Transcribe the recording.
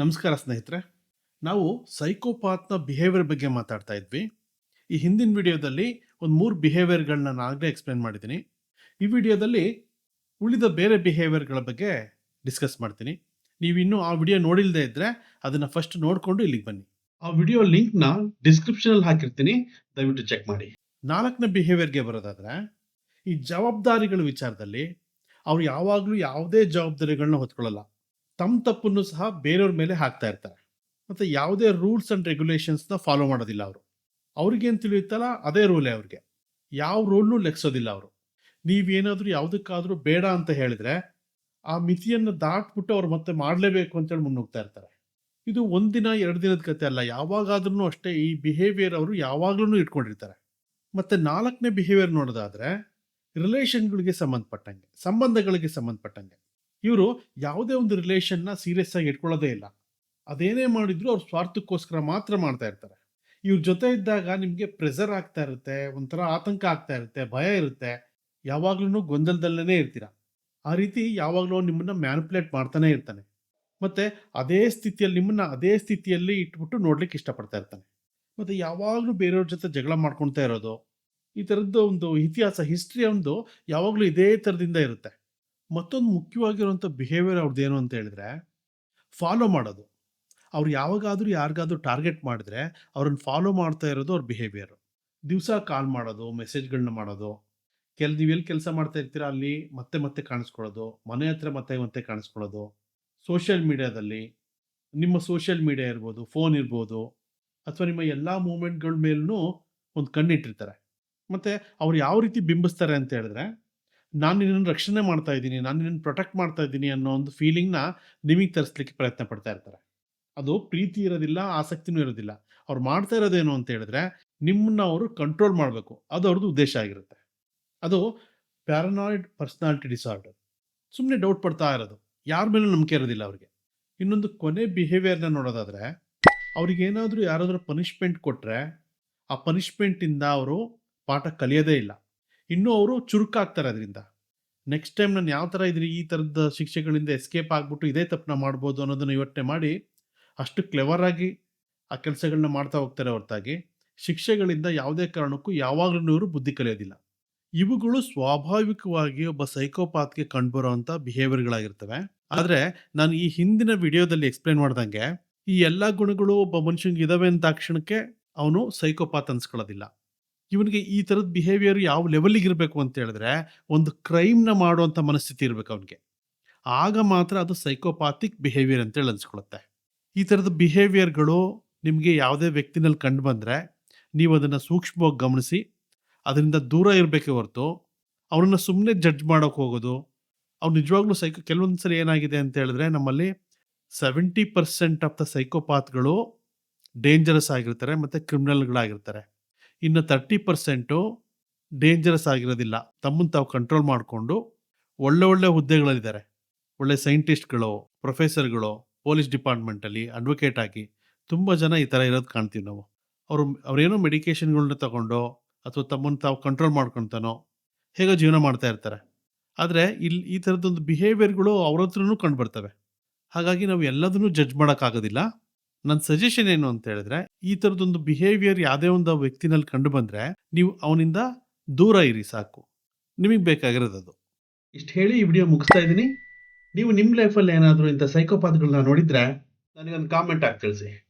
ನಮಸ್ಕಾರ ಸ್ನೇಹಿತರೆ. ನಾವು ಸೈಕೋಪಾತ್ನ ಬಿಹೇವಿಯರ್ ಬಗ್ಗೆ ಮಾತಾಡ್ತಾ ಇದ್ವಿ. ಈ ಹಿಂದಿನ ವಿಡಿಯೋದಲ್ಲಿ ಒಂದು ಮೂರು ಬಿಹೇವಿಯರ್ಗಳನ್ನ ಆಗಲೇ ಎಕ್ಸ್ಪ್ಲೇನ್ ಮಾಡಿದ್ದೀನಿ ಈ ವಿಡಿಯೋದಲ್ಲಿ ಉಳಿದ ಬೇರೆ ಬಿಹೇವಿಯರ್ಗಳ ಬಗ್ಗೆ ಡಿಸ್ಕಸ್ ಮಾಡ್ತೀನಿ. ನೀವು ಇನ್ನೂ ಆ ವಿಡಿಯೋ ನೋಡಿಲ್ಲದೆ ಇದ್ದರೆ ಅದನ್ನು ಫಸ್ಟ್ ನೋಡಿಕೊಂಡು ಇಲ್ಲಿಗೆ ಬನ್ನಿ. ಆ ವಿಡಿಯೋ ಲಿಂಕ್ನ ಡಿಸ್ಕ್ರಿಪ್ಷನಲ್ಲಿ ಹಾಕಿರ್ತೀನಿ. ದಯವಿಟ್ಟು ಚೆಕ್ ಮಾಡಿ. ನಾಲ್ಕನೇ ಬಿಹೇವಿಯರ್ಗೆ ಬರೋದಾದರೆ, ಈ ಜವಾಬ್ದಾರಿಗಳ ವಿಚಾರದಲ್ಲಿ ಅವ್ರು ಯಾವಾಗಲೂ ಯಾವುದೇ ಜವಾಬ್ದಾರಿಗಳನ್ನ ಹೊತ್ಕೊಳ್ಳಲ್ಲ ತಮ್ಮ ತಪ್ಪನ್ನು ಸಹ ಬೇರೆಯವ್ರ ಮೇಲೆ ಹಾಕ್ತಾ ಇರ್ತಾರೆ. ಮತ್ತು ಯಾವುದೇ ರೂಲ್ಸ್ ಆ್ಯಂಡ್ ರೆಗ್ಯುಲೇಷನ್ಸ್ನ ಫಾಲೋ ಮಾಡೋದಿಲ್ಲ ಅವರು. ಅವ್ರಿಗೇನು ತಿಳಿಯುತ್ತಲ್ಲ, ಅದೇ ರೂಲೇ ಅವ್ರಿಗೆ. ಯಾವ ರೂಲ್ನೂ ಲೆಕ್ಸೋದಿಲ್ಲ ಅವರು. ನೀವೇನಾದರೂ ಯಾವುದಕ್ಕಾದರೂ ಬೇಡ ಅಂತ ಹೇಳಿದ್ರೆ, ಆ ಮಿತಿಯನ್ನು ದಾಟ್ಬಿಟ್ಟು ಅವ್ರು ಮತ್ತೆ ಮಾಡಲೇಬೇಕು ಅಂತೇಳಿ ಮುನ್ನುಗ್ತಾ ಇರ್ತಾರೆ. ಇದು ಒಂದಿನ ಎರಡು ದಿನದ ಕತೆ ಅಲ್ಲ. ಯಾವಾಗಾದ್ರೂ ಅಷ್ಟೇ ಈ ಬಿಹೇವಿಯರ್ ಅವರು ಯಾವಾಗ್ಲೂ ಇಟ್ಕೊಂಡಿರ್ತಾರೆ. ಮತ್ತೆ ನಾಲ್ಕನೇ ಬಿಹೇವಿಯರ್ ನೋಡೋದಾದ್ರೆ ರಿಲೇಷನ್ಗಳಿಗೆ ಸಂಬಂಧಪಟ್ಟಂಗೆ, ಸಂಬಂಧಗಳಿಗೆ ಸಂಬಂಧಪಟ್ಟಂಗೆ. ಇವರು ಯಾವುದೇ ಒಂದು ರಿಲೇಷನ್ನ ಸೀರಿಯಸ್ ಆಗಿ ಇಟ್ಕೊಳ್ಳೋದೇ ಇಲ್ಲ. ಅದೇನೇ ಮಾಡಿದ್ರು ಅವ್ರ ಸ್ವಾರ್ಥಕ್ಕೋಸ್ಕರ ಮಾತ್ರ ಮಾಡ್ತಾ ಇರ್ತಾರೆ. ಇವ್ರ ಜೊತೆ ಇದ್ದಾಗ ನಿಮಗೆ ಪ್ರೆಸರ್ ಆಗ್ತಾ ಇರುತ್ತೆ, ಒಂಥರ ಆತಂಕ ಆಗ್ತಾ ಇರುತ್ತೆ, ಭಯ ಇರುತ್ತೆ. ಯಾವಾಗ್ಲೂ ಗೊಂದಲದಲ್ಲೇ ಇರ್ತೀರ. ಆ ರೀತಿ ಯಾವಾಗಲೂ ನಿಮ್ಮನ್ನ ಮ್ಯಾನಿಪುಲೇಟ್ ಮಾಡ್ತಾನೆ ಇರ್ತಾನೆ. ಮತ್ತೆ ಅದೇ ಸ್ಥಿತಿಯಲ್ಲಿ ನಿಮ್ಮನ್ನ ಅದೇ ಸ್ಥಿತಿಯಲ್ಲಿ ಇಟ್ಬಿಟ್ಟು ನೋಡ್ಲಿಕ್ಕೆ ಇಷ್ಟಪಡ್ತಾ ಇರ್ತಾನೆ. ಮತ್ತೆ ಯಾವಾಗಲೂ ಬೇರೆಯವ್ರ ಜೊತೆ ಜಗಳ ಮಾಡ್ಕೊಳ್ತಾ ಇರೋದು, ಈ ಥರದ್ದು ಒಂದು ಇತಿಹಾಸ ಹಿಸ್ಟ್ರಿ ಒಂದು ಯಾವಾಗಲೂ ಇದೇ ಥರದಿಂದ ಇರುತ್ತೆ. ಮತ್ತೊಂದು ಮುಖ್ಯವಾಗಿರುವಂಥ ಬಿಹೇವಿಯರ್ ಅವ್ರದ್ದು ಏನು ಅಂತ ಹೇಳಿದ್ರೆ ಫಾಲೋ ಮಾಡೋದು. ಅವ್ರು ಯಾವಾಗಾದರೂ ಯಾರಿಗಾದ್ರೂ ಟಾರ್ಗೆಟ್ ಮಾಡಿದ್ರೆ, ಅವ್ರನ್ನ ಫಾಲೋ ಮಾಡ್ತಾ ಇರೋದು ಅವ್ರ ಬಿಹೇವಿಯರ್ ದಿವಸ ಕಾಲ್ ಮಾಡೋದು ಮೆಸೇಜ್ಗಳನ್ನ ಮಾಡೋದು. ಕೆಲ, ನೀವು ಎಲ್ಲಿ ಕೆಲಸ ಮಾಡ್ತಾ ಇರ್ತೀರಾ ಅಲ್ಲಿ ಮತ್ತೆ ಮತ್ತೆ ಕಾಣಿಸ್ಕೊಳ್ಳೋದು. ಮನೆ ಹತ್ರ ಮತ್ತೆ ಮತ್ತೆ ಕಾಣಿಸ್ಕೊಳ್ಳೋದು. ಸೋಷಿಯಲ್ ಮೀಡಿಯಾದಲ್ಲಿ ನಿಮ್ಮ ಸೋಷಿಯಲ್ ಮೀಡಿಯಾ ಇರ್ಬೋದು ಫೋನ್ ಇರ್ಬೋದು, ಅಥವಾ ನಿಮ್ಮ ಎಲ್ಲ ಮೂಮೆಂಟ್ಗಳ ಮೇಲೂ ಒಂದು ಕಣ್ಣಿಟ್ಟಿರ್ತಾರೆ. ಮತ್ತು ಅವ್ರು ಯಾವ ರೀತಿ ಬಿಂಬಿಸ್ತಾರೆ ಅಂತ ಹೇಳಿದ್ರೆ ನಾನು ನಿನ್ನನ್ನು ರಕ್ಷಣೆ ಮಾಡ್ತಾ ಇದ್ದೀನಿ, ನಾನು ನಿನ್ನನ್ನು ಪ್ರೊಟೆಕ್ಟ್ ಮಾಡ್ತಾ ಇದ್ದೀನಿ ಅನ್ನೋ ಒಂದು ಫೀಲಿಂಗ್ನ ನಿಮಗೆ ತರಿಸ್ಲಿಕ್ಕೆ ಪ್ರಯತ್ನ ಪಡ್ತಾ ಇರ್ತಾರೆ. ಅದು ಪ್ರೀತಿ ಇರೋದಿಲ್ಲ, ಆಸಕ್ತಿನೂ ಇರೋದಿಲ್ಲ. ಅವ್ರು ಮಾಡ್ತಾ ಇರೋದೇನು ಅಂತ ಹೇಳಿದ್ರೆ ನಿಮ್ಮನ್ನ ಅವರು ಕಂಟ್ರೋಲ್ ಮಾಡಬೇಕು. ಅದು ಅವ್ರದ್ದು ಉದ್ದೇಶ ಆಗಿರುತ್ತೆ. ಅದು ಪ್ಯಾರನಾಯ್ಡ್ ಪರ್ಸನಾಲಿಟಿ ಡಿಸಾರ್ಡರ್ ಸುಮ್ಮನೆ ಡೌಟ್ ಪಡ್ತಾ ಇರೋದು. ಯಾರ ಮೇಲೂ ನಂಬಿಕೆ ಇರೋದಿಲ್ಲ ಅವ್ರಿಗೆ. ಇನ್ನೊಂದು ಕೊನೆ ಬಿಹೇವಿಯರ್ನ ನೋಡೋದಾದ್ರೆ, ಅವ್ರಿಗೆ ಏನಾದರೂ ಯಾರಾದರೂ ಪನಿಷ್ಮೆಂಟ್ ಕೊಟ್ಟರೆ ಆ ಪನಿಷ್ಮೆಂಟಿಂದ ಅವರು ಪಾಠ ಕಲಿಯೋದೇ ಇಲ್ಲ. ಇನ್ನೂ ಅವರು ಚುರುಕಾಗ್ತಾರೆ ಅದರಿಂದ. ನೆಕ್ಸ್ಟ್ ಟೈಮ್ ನಾನು ಯಾವ ಥರ ಇದ್ರಿ, ಈ ಥರದ ಶಿಕ್ಷೆಗಳಿಂದ ಎಸ್ಕೇಪ್ ಆಗಿಬಿಟ್ಟು ಇದೇ ತಪ್ಪನ್ನ ಮಾಡ್ಬೋದು ಅನ್ನೋದನ್ನು ಯೋಚನೆ ಮಾಡಿ, ಅಷ್ಟು ಕ್ಲೆವರ್ ಆಗಿ ಆ ಕೆಲಸಗಳನ್ನ ಮಾಡ್ತಾ ಹೋಗ್ತಾರೆ ಹೊರತಾಗಿ. ಶಿಕ್ಷೆಗಳಿಂದ ಯಾವುದೇ ಕಾರಣಕ್ಕೂ ಯಾವಾಗಲೂ ಇವರು ಬುದ್ಧಿ ಕಲಿಯೋದಿಲ್ಲ. ಇವುಗಳು ಸ್ವಾಭಾವಿಕವಾಗಿ ಒಬ್ಬ ಸೈಕೋಪಾತ್ಗೆ ಕಂಡುಬರುವಂಥ ಬಿಹೇವಿಯರ್ಗಳಾಗಿರ್ತವೆ ಆದರೆ ನಾನು ಈ ಹಿಂದಿನ ವಿಡಿಯೋದಲ್ಲಿ ಎಕ್ಸ್ಪ್ಲೇನ್ ಮಾಡ್ದಂಗೆ, ಈ ಎಲ್ಲ ಗುಣಗಳು ಒಬ್ಬ ಮನುಷ್ಯನಿಗೆ ಇದಾವೆ ಅಂತ ತಕ್ಷಣಕ್ಕೆ ಅವನು ಸೈಕೋಪಾತ್ ಅನ್ಸ್ಕೊಳ್ಳೋದಿಲ್ಲ. ಇವನಿಗೆ ಈ ಥರದ ಬಿಹೇವಿಯರ್ ಯಾವ ಲೆವೆಲಿಗೆ ಇರಬೇಕು ಅಂತ ಹೇಳಿದ್ರೆ ಒಂದು ಕ್ರೈಮ್ನ ಮಾಡುವಂಥ ಮನಸ್ಥಿತಿ ಇರಬೇಕು ಅವನಿಗೆ. ಆಗ ಮಾತ್ರ ಅದು ಸೈಕೋಪಾತಿಕ್ ಬಿಹೇವಿಯರ್ ಅಂತೇಳಿ ಅನ್ಸ್ಕೊಳುತ್ತೆ. ಈ ಥರದ ಬಿಹೇವಿಯರ್ಗಳು ನಿಮಗೆ ಯಾವುದೇ ವ್ಯಕ್ತಿನಲ್ಲಿ ಕಂಡು ಬಂದರೆ ನೀವು ಅದನ್ನು ಸೂಕ್ಷ್ಮವಾಗಿ ಗಮನಿಸಿ, ಅದರಿಂದ ದೂರ ಇರಬೇಕೇ ಹೊರತು ಅವನನ್ನು ಸುಮ್ಮನೆ ಜಡ್ಜ್ ಮಾಡೋಕೆ ಹೋಗೋದು ಅವ್ನು ನಿಜವಾಗ್ಲೂ ಸೈಕೋ ಕೆಲವೊಂದು ಸಲ ಏನಾಗಿದೆ ಅಂತ ಹೇಳಿದ್ರೆ ನಮ್ಮಲ್ಲಿ ಸೆವೆಂಟಿ ಪರ್ಸೆಂಟ್ ಆಫ್ ದ ಸೈಕೋಪಾತ್ಗಳು ಡೇಂಜರಸ್ ಆಗಿರ್ತಾರೆ ಮತ್ತು ಕ್ರಿಮಿನಲ್ಗಳಾಗಿರ್ತಾರೆ ಇನ್ನು ತರ್ಟಿ ಪರ್ಸೆಂಟು ಡೇಂಜರಸ್ ಆಗಿರೋದಿಲ್ಲ. ತಮ್ಮನ್ನು ತಾವು ಕಂಟ್ರೋಲ್ ಮಾಡಿಕೊಂಡು ಒಳ್ಳೆ ಒಳ್ಳೆ ಹುದ್ದೆಗಳಲ್ಲಿದ್ದಾರೆ. ಒಳ್ಳೆ ಸೈಂಟಿಸ್ಟ್ಗಳು ಪ್ರೊಫೆಸರ್ಗಳು ಪೊಲೀಸ್ ಡಿಪಾರ್ಟ್ಮೆಂಟಲ್ಲಿ ಅಡ್ವೊಕೇಟ್ ಆಗಿ ತುಂಬ ಜನ ಈ ಥರ ಇರೋದು ಕಾಣ್ತೀವಿ ನಾವು. ಅವರು ಅವರೇನೋ ಮೆಡಿಕೇಷನ್ಗಳನ್ನ ತಗೊಂಡೋ ಅಥವಾ ತಮ್ಮನ್ನು ತಾವು ಕಂಟ್ರೋಲ್ ಮಾಡ್ಕೊತಾನೋ ಹೇಗೋ ಜೀವನ ಮಾಡ್ತಾ ಇರ್ತಾರೆ. ಆದರೆ ಇಲ್ಲಿ ಈ ಥರದ್ದೊಂದು ಬಿಹೇವಿಯರ್ಗಳು ಅವ್ರ ಹತ್ರನೂ ಕಂಡು ಬರ್ತವೆ ಹಾಗಾಗಿ ನಾವು ಎಲ್ಲದನ್ನೂ ಜಡ್ಜ್ ಮಾಡೋಕ್ಕಾಗೋದಿಲ್ಲ. ನನ್ನ ಸಜೆಷನ್ ಏನು ಅಂತ ಹೇಳಿದ್ರೆ, ಈ ಥರದೊಂದು ಬಿಹೇವಿಯರ್ ಯಾವುದೇ ಒಂದು ವ್ಯಕ್ತಿನಲ್ಲಿ ಕಂಡು ಬಂದರೆ, ನೀವು ಅವನಿಂದ ದೂರ ಇರಿ ಸಾಕು. ನಿಮಗೆ ಬೇಕಾಗಿರೋದು ಅದು. ಇಷ್ಟು ಹೇಳಿ ಈ ವಿಡಿಯೋ ಮುಗಿಸ್ತಾ ಇದ್ದೀನಿ. ನೀವು ನಿಮ್ಮ ಲೈಫಲ್ಲಿ ಏನಾದರೂ ಇಂಥ ಸೈಕೋಪಾತ್ಗಳನ್ನ ನೋಡಿದರೆ, ನನಗೊಂದು ಕಾಮೆಂಟ್ ಆಗಿ ತಿಳಿಸಿ.